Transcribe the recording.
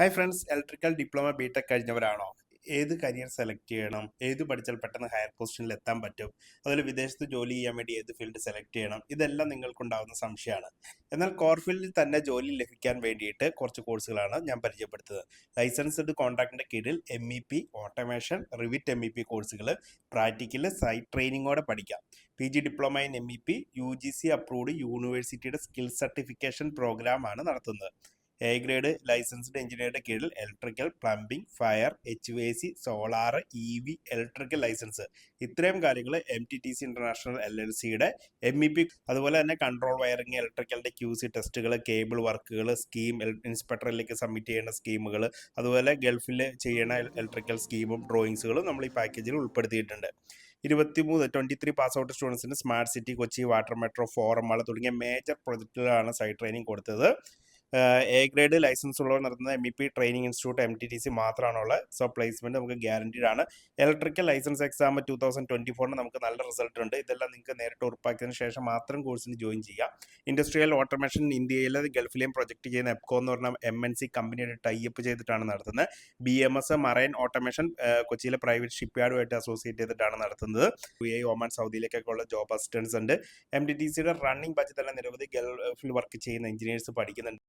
Hi friends electrical diploma BTech കഴിഞ്ഞവരാണോ? ഏത് career select ചെയ്യണം? ഏത് പഠിച്ചാൽ പെട്ടെന്ന് ഹയർ പൊസിഷനിൽ എത്താൻ പറ്റും? അതുപോലെ വിദേശത്ത് ജോലി ചെയ്യാൻ വേണ്ടി ഏത് ഫീൽഡ് സെലക്ട് ചെയ്യണം? ഇതെല്ലാം നിങ്ങൾക്കുണ്ടാകുന്ന സംശയമാണ്. എന്നാൽ കോർ ഫീൽഡിൽ തന്നെ ജോലി ലഭിക്കാൻ വേണ്ടിയിട്ട് കുറച്ച് കോഴ്സുകളാണ് ഞാൻ പരിചയപ്പെടുത്തുന്നത്. ലൈസൻസ്ഡ് കോൺട്രാക്ടിന്റെ കീഴിൽ M E P automation Revit M E P കോഴ്സുകൾ പ്രാക്ടിക്കൽ സൈറ്റ് ട്രെയിനിങ്ങോടെ പഠിക്കാം. P G diploma in M E P U G C approved യൂണിവേഴ്സിറ്റിയുടെ സ്കിൽ സർട്ടിഫിക്കേഷൻ പ്രോഗ്രാം ആണ് നടത്തുന്നത്. എ ഗ്രേഡ് ലൈസൻസ്ഡ് എഞ്ചിനീയറുടെ കീഴിൽ electrical plumbing fire H V C solar E V electrical licence ഇത്രയും കാര്യങ്ങൾ M T T C international L L സിയുടെ M E P അതുപോലെ തന്നെ കൺട്രോൾ വയറിംഗ് ഇലക്ട്രിക്കലിന്റെ ക്യൂ സി ടെസ്റ്റുകൾ കേബിൾ വർക്കുകൾ സ്കീം ഇൻസ്പെക്ടറിലേക്ക് സബ്മിറ്റ് ചെയ്യേണ്ട സ്കീമുകൾ അതുപോലെ ഗൾഫിൽ ചെയ്യുന്ന ഇലക്ട്രിക്കൽ സ്കീമും ഡ്രോയിങ്സുകളും നമ്മൾ ഈ പാക്കേജിൽ ഉൾപ്പെടുത്തിയിട്ടുണ്ട്. ഇരുപത്തിമൂന്ന് ട്വന്റി ത്രീ പാസ് ഔട്ട് സ്റ്റുഡൻസിന് smart city Kochi water metro Forum Mall തുടങ്ങിയ മേജർ പ്രൊജക്റ്റുകളാണ് സൈറ്റ് ട്രെയിനിങ് കൊടുത്തത്. എ ഗ്രേഡ് ലൈസൻസ് ഉള്ളവർ നടത്തുന്ന M E P training institute M T T C മാത്രമാണുള്ളത് സോ പ്ലേസ്മെന്റ് നമുക്ക് ഗ്യാരണ്ടീഡ് ആണ്. Electrical licence exam two thousand twenty ഫോറിന് നമുക്ക് നല്ല റിസൾട്ട് ഉണ്ട്. ഇതെല്ലാം നിങ്ങൾക്ക് നേരിട്ട് ഉറപ്പാക്കിയതിനു ശേഷം മാത്രം കോഴ്സിന് ജോയിൻ ചെയ്യാം ഇൻഡസ്ട്രിയൽ ഓട്ടോമേഷൻ ഇന്ത്യയിലെ ഗൾഫിലെയും പ്രൊജക്ട് ചെയ്യുന്ന എപ്കോ എന്ന് പറഞ്ഞ എം എൻ സി കമ്പനിയുടെ ടൈപ്പ് ചെയ്തിട്ടാണ് നടത്തുന്നത്. B M S marine automation കൊച്ചിയിലെ പ്രൈവറ്റ് ഷിപ്പ് യാർഡുമായിട്ട് അസോസിയേറ്റ് ചെയ്തിട്ടാണ് നടത്തുന്നത്. യു എ ഒമാൻ സൗദിയിലേക്കൊക്കെ ഉള്ള ജോബ് അസിസ്റ്റൻസ് ഉണ്ട്. എം ടി ടി സിയുടെ റണ്ണിംഗ് ബജറ്റ് തന്നെ നിരവധി ഗൾഫിൽ വർക്ക് ചെയ്യുന്ന എഞ്ചിനീയേഴ്സ് പഠിക്കുന്നുണ്ട്.